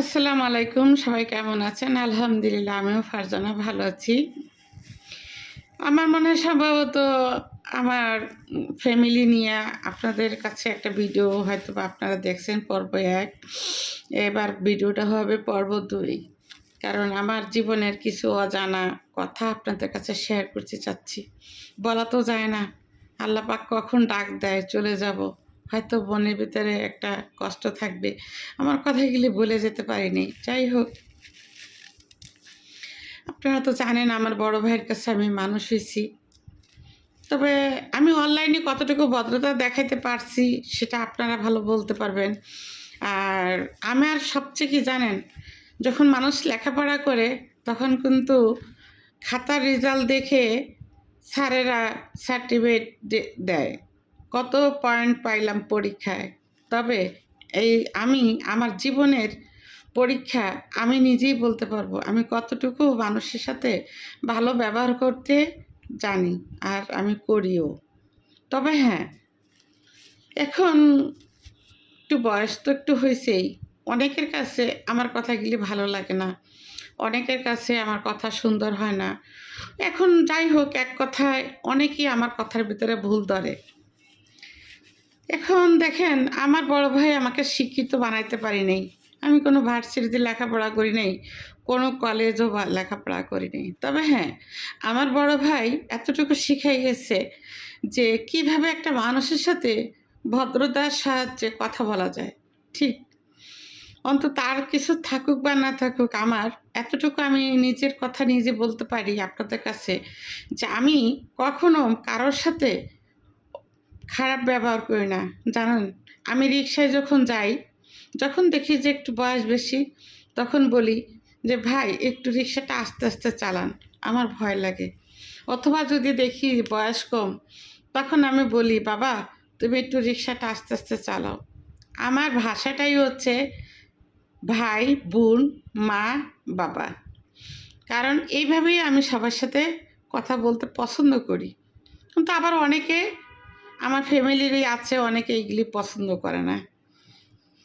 আসসালামু আলাইকুম, সবাই কেমন আছেন? আলহামদুলিল্লাহ, আমিও ফারজানা ভালো আছি। আমার মনে হয় সম্ভবত আমার ফ্যামিলি নিয়ে আপনাদের কাছে একটা ভিডিও হয়তো আপনারা দেখছেন, পর্ব এক। এবার ভিডিওটা হবে পর্ব দুই। কারণ আমার জীবনের কিছু অজানা কথা আপনাদের কাছে শেয়ার করতে চাচ্ছি। বলা তো যায় না আল্লাহ পাক কখন ডাক দেয়, চলে যাব। হয়তো মনের ভিতরে একটা কষ্ট থাকবে। আমার কথাগুলি বলে যেতে পারিনি। যাই হোক আপনারা তো জানেন আমার বড় ভাইয়ের কাছে আমি মানুষ হয়েছি। তবে আমি অনলাইনে কতটুকু ভদ্রতা দেখাইতে পারছি সেটা আপনারা ভালো বলতে পারবেন। আর আমার সবচেয়ে কি জানেন, যখন মানুষ লেখাপড়া করে, তখন কিন্তু খাতার রেজাল্ট দেখে স্যারেরা সার্টিফিকেট দেয়। কত পয়েন্ট পাইলাম পরীক্ষায়? তবে এই আমি, আমার জীবনের পরীক্ষা আমি নিজেই বলতে পারব, আমি কতটুকু মানুষের সাথে ভালো ব্যবহার করতে জানি আর আমি করিও। তবে হ্যাঁ এখন একটু বয়স তো একটু হয়েছেই অনেকের কাছে আমার কথাগুলি ভালো লাগে না, অনেকের কাছে আমার কথা সুন্দর হয় না। এখন যাই হোক, এক কথায় অনেকেই আমার কথার ভিতরে ভুল ধরে। এখন দেখেন, আমার বড় ভাই আমাকে শিক্ষিত বানাইতে পারি নাই। আমি কোনো ভার্সিটিতে লেখাপড়া করি নাই, কোনো কলেজও লেখাপড়া করি নাই। তবে হ্যাঁ আমার বড় ভাই এতটুকু শিখাই গেছে যে কীভাবে একটা মানুষের সাথে ভদ্রতার সাহায্যে কথা বলা যায়। ঠিক? অন্তত তার কিছু থাকুক বা না থাকুক, আমার এতটুকু আমি নিজের কথা নিজে বলতে পারি আপনাদের কাছে যে আমি কখনো কারোর সাথে খারাপ ব্যবহার করি না। জানেন? আমি রিক্সায় যখন যাই, যখন দেখি যে একটু বয়স বেশি, তখন বলি যে, ভাই, একটু রিক্সাটা আস্তে আস্তে চালান, আমার ভয় লাগে। অথবা যদি দেখি বয়স কম, তখন আমি বলি, বাবা, তুমি একটু রিক্সাটা আস্তে আস্তে চালাও। আমার ভাষাটাই হচ্ছে, ভাই, বোন, মা, বাবা। কারণ এইভাবেই আমি সবার সাথে কথা বলতে পছন্দ করি। কিন্তু আবার অনেকে আমার ফ্যামিলিরই আছে, অনেকে এইগুলি পছন্দ করে না।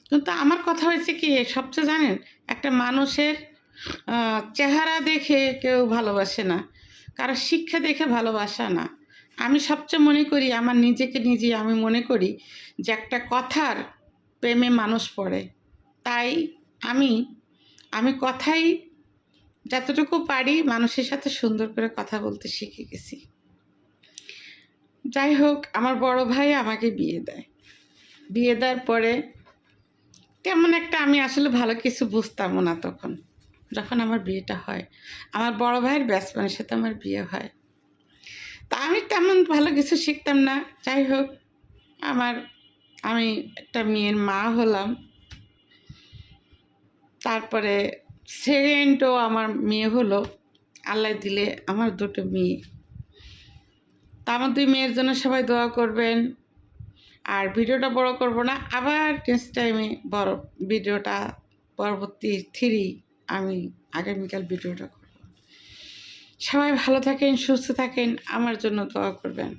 কিন্তু আমার কথা হয়েছে কি, সবচেয়ে জানেন, একটা মানুষের চেহারা দেখে কেউ ভালোবাসে না কারও শিক্ষা দেখে ভালোবাসা না। আমি সবচেয়ে মনে করি, আমার নিজেকে নিজে আমি মনে করি যে একটা কথার প্রেমে মানুষ পড়ে। তাই আমি আমি কথাই যতটুকু পারি মানুষের সাথে সুন্দর করে কথা বলতে শিখে গেছি। যাই হোক, আমার বড় ভাই আমাকে বিয়ে দেয়। বিয়ে দেওয়ার পরে তেমন একটা আমি আসলে ভালো কিছু বুঝতামও না তখন, যখন আমার বিয়েটা হয়। আমার বড় ভাইয়ের ব্যাটসম্যানের সাথে আমার বিয়ে হয়। তা আমি তেমন ভালো কিছু শিখতাম না। যাই হোক, আমার, আমি একটা মেয়ের মা হলাম। তারপরে সেকেন্ডও আমার মেয়ে হলো। আল্লাহ দিলে আমার দুটো মেয়ে। তা আমার দুই মেয়ের জন্য সবাই দোয়া করবেন। আর ভিডিওটা বড় করব না, আবার নেক্সট টাইমে বড় ভিডিওটা, পরবর্তী থ্রি আমি আগামীকাল ভিডিওটা করব। সবাই ভালো থাকেন, সুস্থ থাকেন, আমার জন্য দোয়া করবেন।